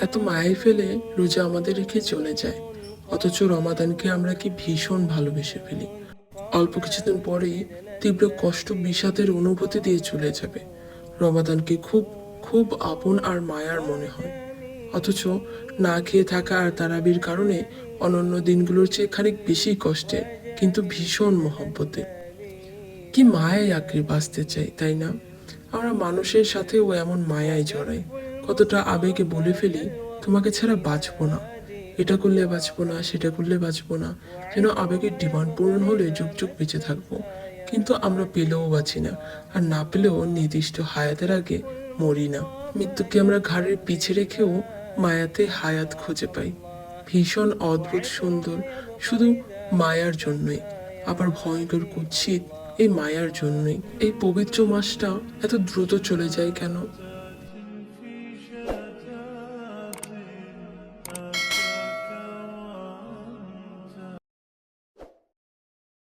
এত মায়াই ফেলে রোজা আমাদের রেখে চলে যায়। অথচ রমাদানকে আমরা কি ভীষণ ভালোবেসে ফেলি। অল্প কিছুদিন পরেই তীব্র কষ্ট বিষাদের অনুভূতি দিয়ে চলে যাবে। রমাদানকে খুব খুব আপন আর মায়ার মনে হয়। অথচ না খেয়ে থাকা আর তারাবির কারণে অনন্য দিনগুলোর চেয়ে খানিক বেশি কষ্টে, কিন্তু ভীষণ মহব্বতে। কি মায়ায় আঁকড়ে বাঁচতে চাই, তাই না? আমরা মানুষের সাথেও এমন মায়ায় জড়াই। কতটা আবেগে বলে ফেলি, তোমাকে ছাড়া বাঁচবো না। এটা করলে বাঁচবো না, সেটা করলে বাঁচবো না। যেন আবেগের ডিমান্ড পূরণ হলে যুগ যুগ বেঁচে থাকব। কিন্তু আমরা পেলেও বাঁচি না, আর না পেলেও নির্দিষ্ট হায়াতের আগে মরি না। মৃত্যুকে আমরা ঘাড়ের পিছে রেখেও মায়াতে হায়াত খুঁজে পাই। ভীষণ অদ্ভুত সুন্দর, শুধু মায়ার জন্যই। আবার ভয়ঙ্কর কুৎসিত এই মায়ার জন্যই। এই পবিত্র মাসটা এত দ্রুত চলে যায় কেন?